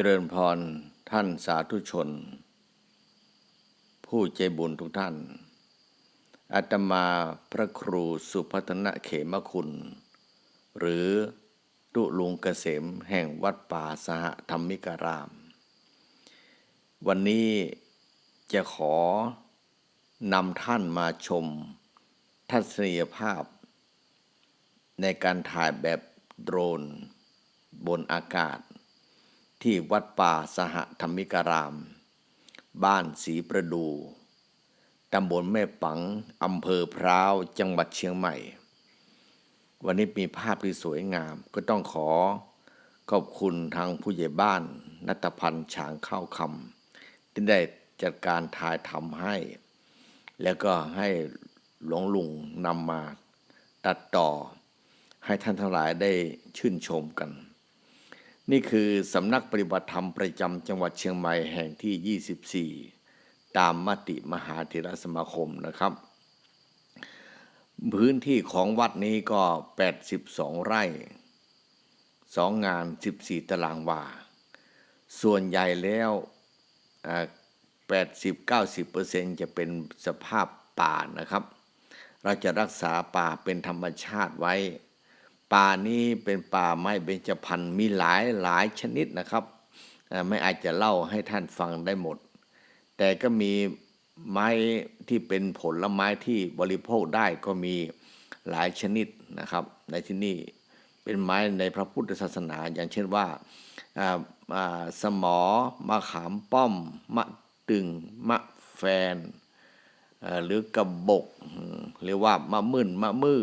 จริญพรท่านสาธุชน ผู้ใจบุญทุกท่าน อาตมาพระครูสุพัฒนะเขมคุณ หรือตุลุงเกษมแห่งวัดป่าสหธรรมิการาม วันนี้จะขอนำท่านมาชม ทัศนียภาพ ในการถ่ายแบบโดรนบนอากาศ ที่วัดป่าสหธรรมิการาม บ้านศรีประดู ตำบลแม่ปัง อำเภอพร้าว จังหวัดเชียงใหม่ วันนี้มีภาพที่สวยงาม ก็ต้องขอขอบคุณทางผู้ใหญ่บ้าน นัตพันธ์ฉางเข้าคำที่ได้จัดการถ่ายทำให้ แล้วก็ให้หลวงลุงนำมาตัดต่อ ให้ท่านทั้งหลายได้ชื่นชมกัน นี่คือสำนักปฏิบัติธรรมประจำจังหวัดเชียงใหม่แห่งที่ 24 ตามมติมหาเถรสมาคมนะครับ พื้นที่ของวัดนี้ก็ 82 ไร่สองาน 14 ตารางวา ส่วนใหญ่แล้วอ่า80-90%จะเป็นสภาพป่านะครับ เราจะรักษาป่าเป็นธรรมชาติไว้ ป่านี้เป็นป่าไม้เบญจพรรณมีหลายหลายชนิดนะครับ ไม่อาจจะเล่าให้ท่านฟังได้หมด แต่ก็มีไม้ที่เป็นผลไม้ที่บริโภคได้ก็มีหลายชนิดนะครับ ในที่นี่เป็นไม้ในพระพุทธศาสนา อย่างเช่นว่าสมอมะขามป้อม มะตึง มะแฟน หรือกระบก หรือว่ามะมื่นมะมือ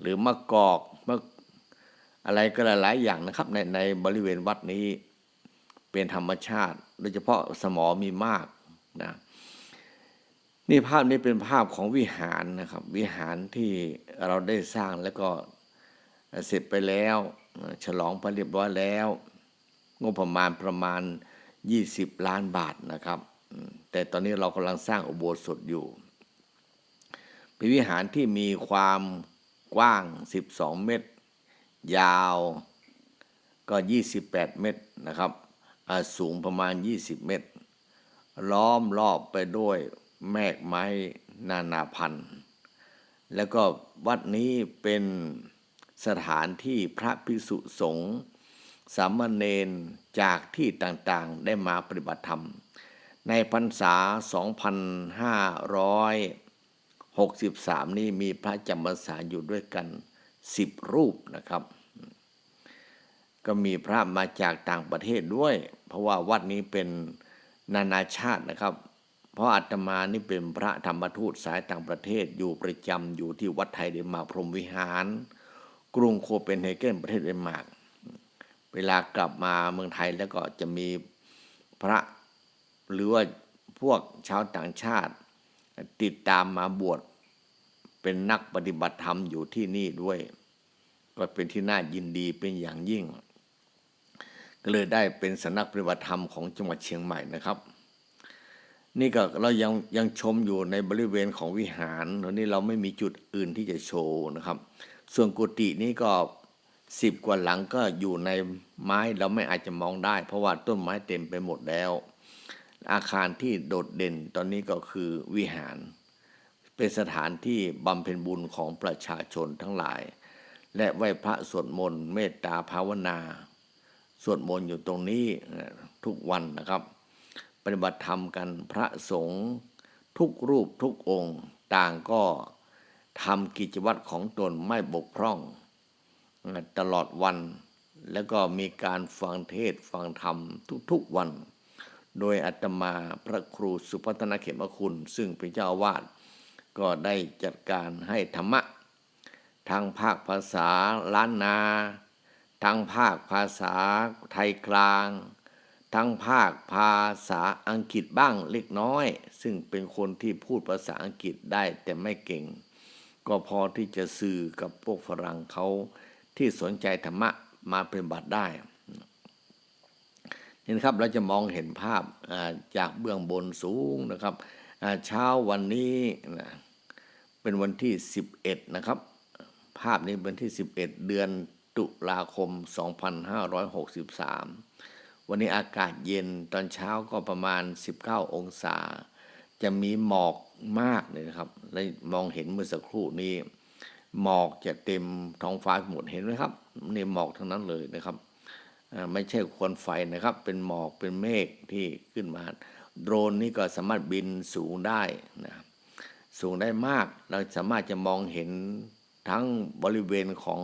หรือมะกอก อะไรก็หลายๆอย่างนะครับ ในในบริเวณวัดนี้เป็นธรรมชาติ โดยเฉพาะสมอมีมากนะนี่ภาพนี้เป็นภาพของวิหารนะครับ วิหารที่เราได้สร้างแล้วก็เสร็จไปแล้ว ฉลองไปเรียบร้อยแล้ว งบประมาณประมาณ 20 ล้านบาทนะครับ แต่ตอนนี้เรากำลังสร้างอุโบสถอยู่ เป็นวิหารที่มีความ กว้าง 12 เมตร ยาวก็ 28 เมตรนะครับอ่าสูงประมาณ 20 เมตร ล้อมรอบไปด้วยแมกไม้นานาพันธุ์ แล้วก็วัดนี้เป็นสถานที่พระภิกษุสงฆ์สามเณรจากที่ต่างๆได้มาปฏิบัติธรรม ในพรรษา 2,500 63 นี่มีพระจำพรรษาอยู่ด้วยกัน 10 รูปนะครับ ก็มีพระมาจากต่างประเทศด้วย เพราะว่าวัดนี้เป็นนานาชาตินะครับ เพราะอาตมานี่เป็นพระธรรมทูตสายต่างประเทศอยู่ประจำอยู่ที่วัดไทยเดนมาร์กพรหมวิหาร กรุงโคเปนเฮเกนประเทศเดนมาร์กเวลากลับมาเมืองไทยแล้วก็จะมีพระหรือว่าพวกชาวต่างชาติ ติดตามมาบวชเป็นนักปฏิบัติธรรมอยู่ที่นี่ด้วย ก็เป็นที่น่ายินดีเป็นอย่างยิ่ง ก็เลยได้เป็นสนักปฏิบัติธรรมของจังหวัดเชียงใหม่นะครับ นี่ก็เรายังยังชมอยู่ในบริเวณของวิหารตอนนี้เราไม่มีจุดอื่นที่จะโชว์นะครับ ส่วนกุฏินี้ก็สิบกว่าหลังก็อยู่ในไม้เราไม่อาจจะมองได้ เพราะว่าต้นไม้เต็มไปหมดแล้ว อาคารที่โดดเด่นตอนนี้ก็คือวิหาร เป็นสถานที่บำเพ็ญบุญของประชาชนทั้งหลาย และไหว้พระสวดมนต์เมตตาภาวนา สวดมนต์อยู่ตรงนี้ทุกวันนะครับ ปฏิบัติธรรมกันพระสงฆ์ทุกรูปทุกองค์ต่างก็ทำกิจวัตรของตนไม่บกพร่อง ตลอดวันแล้วก็มีการฟังเทศฟังธรรมทุกๆวัน โดยอาตมาพระครูสุพัฒนเขมคุณ ซึ่งเป็นเจ้าอาวาสก็ได้จัดการให้ธรรมะ ทางภาคภาษาล้านนา ทางภาคภาษาไทยกลาง ทางภาคภาษาอังกฤษบ้างเล็กน้อย ซึ่งเป็นคนที่พูดภาษาอังกฤษได้แต่ไม่เก่ง ก็พอที่จะสื่อกับพวกฝรั่งเขาที่สนใจธรรมะมาปฏิบัติได้ นี่นครับเราจะมองเห็นภาพจากเบื้องบนสูงนะครับเช้าวันนี้นะเป็นวันที่ 11 นะครับ ภาพนี้เป็นที่ 11 เดือนตุลาคม 2563 วันนี้อากาศเย็นตอนเช้าก็ประมาณ 19 องศา จะมีหมอกมากเลยนะครับและมองเห็นเมื่อสักครู่นี้ หมอกจะเต็มท้องฟ้าหมดเห็นไหมครับนี่หมอกทั้งนั้นเลยนะครับ ไม่ใช่ควันไฟนะครับ เป็นหมอกเป็นเมฆที่ขึ้นมา โดรนนี่ก็สามารถบินสูงได้นะสูงได้มาก เราสามารถจะมองเห็นทั้งบริเวณของ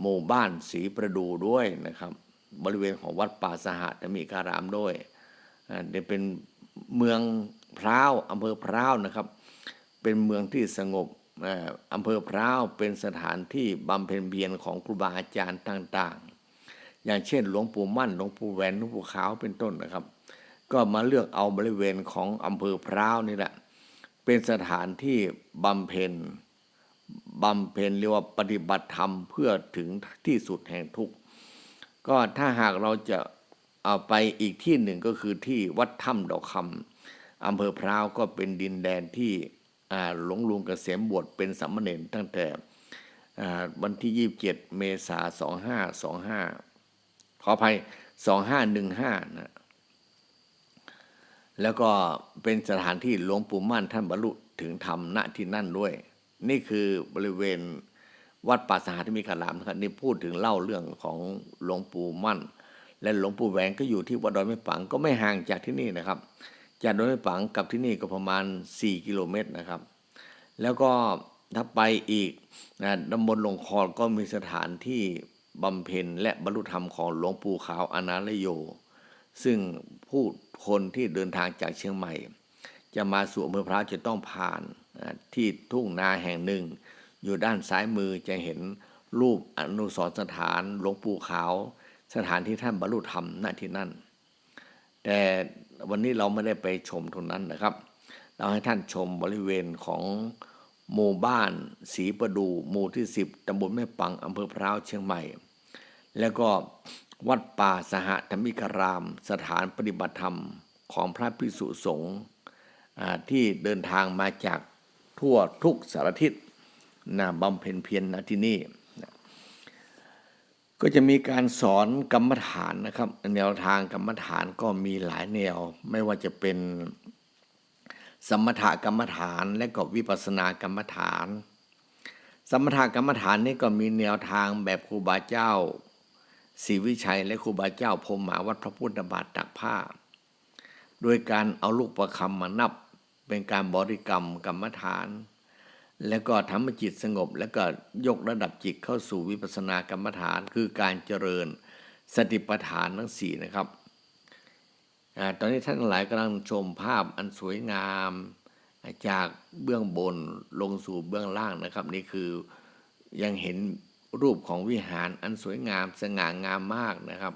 หมู่บ้านสีประดูด้วยนะครับ บริเวณของวัดป่าสหธมีการามด้วยเดี๋ยวเป็นเมืองพร้าวอำเภอพร้าวนะครับ เป็นเมืองที่สงบอำเภอพร้าวเป็นสถานที่บำเพ็ญเพียรของครูบาอาจารย์ต่าง ๆ อย่างเช่น หลวงปู่มั่นหลวงปู่แหวนหลวงปู่ขาวเป็นต้นนะครับ ก็มาเลือกเอาบริเวณของอำเภอพร้าวนี่แหละเป็นสถานที่บำเพ็ญบำเพ็ญเรียกว่าปฏิบัติธรรมเพื่อถึงที่สุดแห่งทุกข์ก็ถ้าหากเราจะเอาไปอีกที่หนึ่งก็คือที่วัดถ้ำดอกคำอำเภอพร้าวก็เป็นดินแดนที่หลวงลุงกเกษมบวชเป็นสัมมเนรตั้งแต่วันที่ 27 เมษายน2525 ขออภัย2515นะแล้วก็เป็นสถานที่หลวงปู่มั่นท่านบรรลุถึงธรรมณที่นั่นด้วย นี่คือบริเวณวัดป่าสหธมิการามนะครับนี่พูดถึงเล่าเรื่องของหลวงปู่มั่น และหลวงปู่แหวนก็อยู่ที่วัดดอยไม้ปังก็ไม่ห่างจากที่นี่นะครับ จากดอยไม้ปังกับที่นี่ก็ประมาณ 4 กิโลเมตรนะครับ แล้วก็ถ้าไปอีกนะตำบลหลงคอก็มีสถานที่ บำเพ็ญและบรรลุธรรมของหลวงปู่ขาวอนาลโย ซึ่งผู้คนที่เดินทางจากเชียงใหม่ จะมาสู่อำเภอพร้าวจะต้องผ่านที่ทุ่งนาแห่งหนึ่ง อยู่ด้านซ้ายมือจะเห็นรูปอนุสรสถานหลวงปู่ขาว สถานที่ท่านบรรลุธรรมณที่นั่น แต่วันนี้เราไม่ได้ไปชมตรงนั้นนะครับ เราให้ท่านชมบริเวณของ หมู่บ้านศรีประดูหมู่ที่ 10ตำบลแม่ปังอำเภอพร้าวเชียงใหม่ แล้วก็วัดป่าสหธรรมิกราม สถานปฏิบัติธรรมของพระภิกษุสงฆ์ที่เดินทางมาจากทั่วทุกสารทิศนะบำเพ็ญเพียรนะที่นี่นะก็จะมีการสอนกรรมฐานนะครับ แนวทางกรรมฐานก็มีหลายแนวไม่ว่าจะเป็น สมถกรรมฐานและก็วิปัสสนากรรมฐาน สมถกรรมฐานนี่ก็มีแนวทางแบบครูบาเจ้าศรีวิชัยและครูบาเจ้าพรมหมาวัดพระพุทธบาทตักผ้า โดยการเอาลูกประคำมานับเป็นการบริกรรมกรรมฐาน แล้วก็ทำให้จิตสงบ แล้วก็ยกระดับจิตเข้าสู่วิปัสสนากรรมฐาน คือการเจริญสติปัฏฐานทั้งสี่นะครับ ตอนนี้ท่านหลายกำลังชมภาพอันสวยงาม จากเบื้องบนลงสู่เบื้องล่างนะครับ นี่คือยังเห็นรูปของวิหารอันสวยงามสง่างามมากนะครับ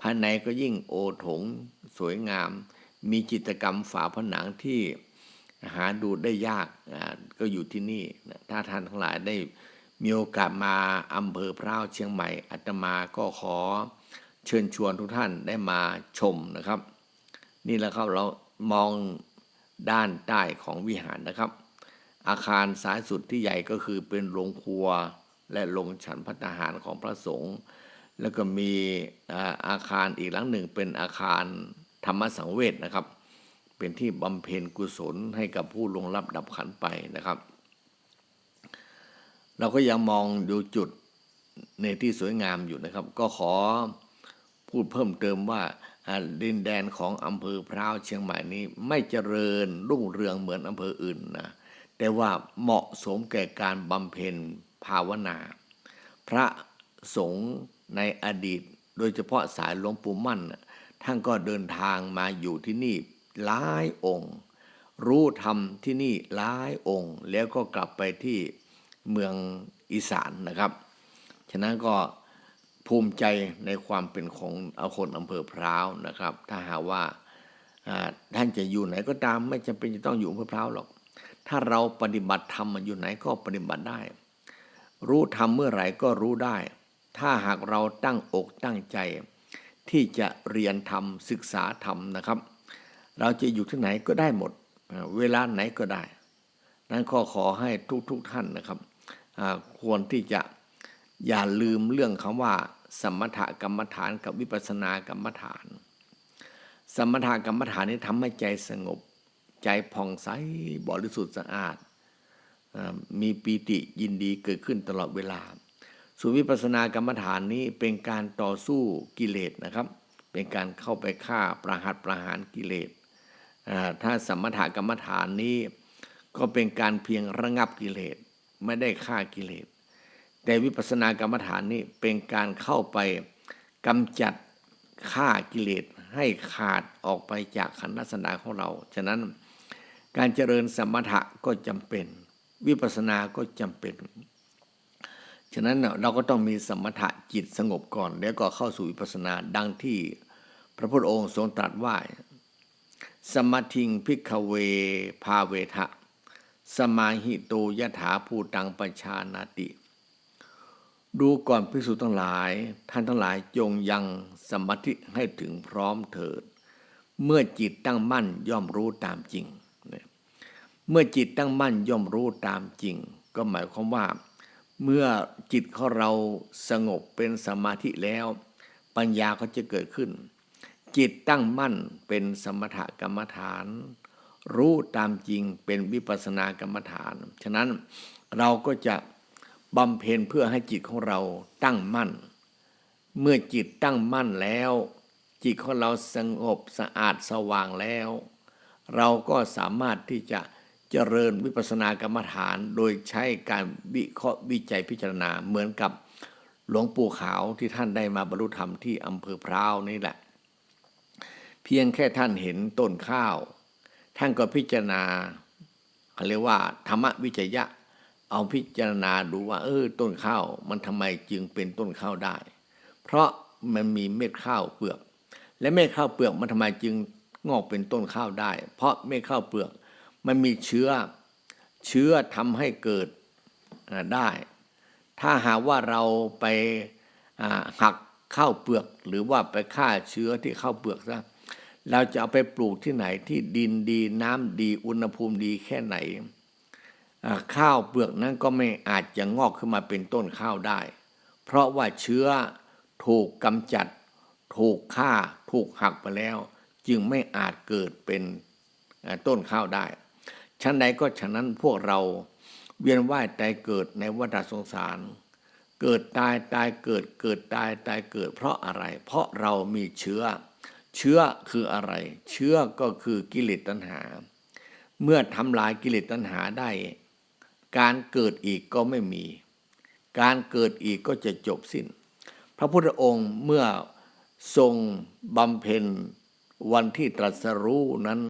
ภายในก็ยิ่งโอถงสวยงาม มีจิตรกรรมฝาผนังที่หาดูได้ยากก็อยู่ที่นี่ ถ้าท่านทั้งหลายได้มีโอกาสมาอำเภอพร้าวเชียงใหม่อาตมาก็ขอเชิญชวนทุกท่านได้มาชมนะครับ นี่แหละครับเรามองด้านใต้ของวิหารนะครับ อาคารซ้ายสุดที่ใหญ่ก็คือเป็นโรงครัวและลงฉันพัฒหารของพระสงฆ์แล้วก็มีอาคารอีกหลังหนึ่งเป็นอาคารธรรมสังเวชนะครับ เป็นที่บำเพ็ญกุศลให้กับผู้ลงรับดับขันไปนะครับ เราก็ยังมองดูจุดในที่สวยงามอยู่นะครับ ก็ขอพูดเพิ่มเติมว่า ดินแดนของอำเภอพร้าวเชียงใหม่นี้ไม่เจริญรุ่งเรืองเหมือนอำเภออื่นนะแต่ว่าเหมาะสมแก่การบำเพ็ญภาวนา พระสงฆ์ในอดีต โดยเฉพาะสายหลวงปู่มั่น ท่านก็เดินทางมาอยู่ที่นี่หลายองค์ รู้ธรรมที่นี่หลายองค์ แล้วก็กลับไปที่เมืองอีสานนะครับ ฉะนั้นก็ ภูมิใจในความเป็นของอาคนอำเภอพร้าวนะครับ ถ้าหาว่าท่านจะอยู่ไหนก็ตามไม่จำเป็นจะต้องอยู่อำเภอพร้าวหรอก ถ้าเราปฏิบัติธรรมอยู่ไหนก็ปฏิบัติได้ รู้ทำเมื่อไหร่ก็รู้ได้ ถ้าหากเราตั้งอกตั้งใจ ที่จะเรียนทำศึกษาทำนะครับ เราจะอยู่ที่ไหนก็ได้หมด เวลาไหนก็ได้ นั้นขอขอให้ทุกๆทท่านนะครับ ควรที่จะอย่าลืมเรื่องคำว่า สมถกรรมฐานกับวิปัสสนากรรมฐาน สมถกรรมฐานนี้ทำให้ใจสงบ ใจผ่องใสบริสุทธิ์สะอาด มีปีติยินดีเกิดขึ้นตลอดเวลา ส่วนวิปัสสนากรรมฐานนี้เป็นการต่อสู้กิเลสนะครับ เป็นการเข้าไปฆ่าประหัตประหารกิเลส ถ้าสมถกรรมฐานนี้ก็เป็นการเพียงระงับกิเลสไม่ได้ฆ่ากิเลส แต่วิปัสสนากรรมฐานนี้เป็นการเข้าไปกำจัดฆ่ากิเลสให้ขาดออกไปจากขันธ์สันดานของเรา ฉะนั้นการเจริญสมถะก็จำเป็น วิปัสสนาก็จำเป็น ฉะนั้นเราก็ต้องมีสมถะจิตสงบก่อน แล้วก็เข้าสู่วิปัสสนาดังที่พระพุทธองค์ทรงตรัสว่า สมาธิงพิกเวภาเวทะ สมาหิโตยถาภูตังปัญชานาติ ดูก่อนภิกษุทั้งหลาย ท่านทั้งหลายจงยังสมาธิให้ถึงพร้อมเถิด เมื่อจิตตั้งมั่นย่อมรู้ตามจริงเนี่ยเมื่อจิตตั้งมั่นย่อมรู้ตามจริง ก็หมายความว่า เมื่อจิตของเราสงบเป็นสมาธิแล้ว ปัญญาก็จะเกิดขึ้น จิตตั้งมั่นเป็นสมถกรรมฐาน รู้ตามจริงเป็นวิปัสสนากรรมฐาน ฉะนั้นเราก็จะ บำเพ็ญเพื่อให้จิตของเราตั้งมั่น เมื่อจิตตั้งมั่นแล้ว จิตของเราสงบสะอาดสว่างแล้ว เราก็สามารถที่จะเจริญวิปัสสนากรรมฐาน โดยใช้การวิเคราะห์วิจัยพิจารณาเหมือนกับหลวงปู่ขาวที่ท่านได้มาบรรลุธรรมที่อำเภอพร้าวนี่แหละ เพียงแค่ท่านเห็นต้นข้าว ท่านก็พิจารณาเขาเรียกว่าธรรมวิจยะ เอาพิจารณาดูว่า เออ ต้นข้าวมันทำไมจึงเป็นต้นข้าวได้ เพราะมันมีเม็ดข้าวเปลือก และเม็ดข้าวเปลือกมันทำไมจึงงอกเป็นต้นข้าวได้ เพราะเม็ดข้าวเปลือกมันมีเชื้อเชื้อทำให้เกิดได้ ถ้าหากว่าเราไปหักข้าวเปลือก หรือว่าไปฆ่าเชื้อที่ข้าวเปลือกซะเราจะเอาไปปลูกที่ไหนที่ดินดีน้ำดีอุณหภูมิดีแค่ไหน ข้าวเปลือกนั้นก็ไม่อาจจะงอกขึ้นมาเป็นต้นข้าวได้ เพราะว่าเชื้อถูกกำจัด ถูกฆ่าถูกหักไปแล้ว จึงไม่อาจเกิดเป็นต้นข้าวได้ ชั้นใดก็ฉะนั้นพวกเราเวียนว่ายตายเกิดในวัฏสงสาร เกิดตายตายเกิดเกิดตายตายเกิด เพราะอะไร เพราะเรามีเชื้อ เชื้อคืออะไร เชื้อก็คือกิเลสตัณหา เมื่อทำลายกิเลสตัณหาได้ การเกิดอีกก็ไม่มี การเกิดอีกก็จะจบสิ้น พระพุทธองค์เมื่อทรงบำเพ็ญวันที่ตรัสรู้นั้น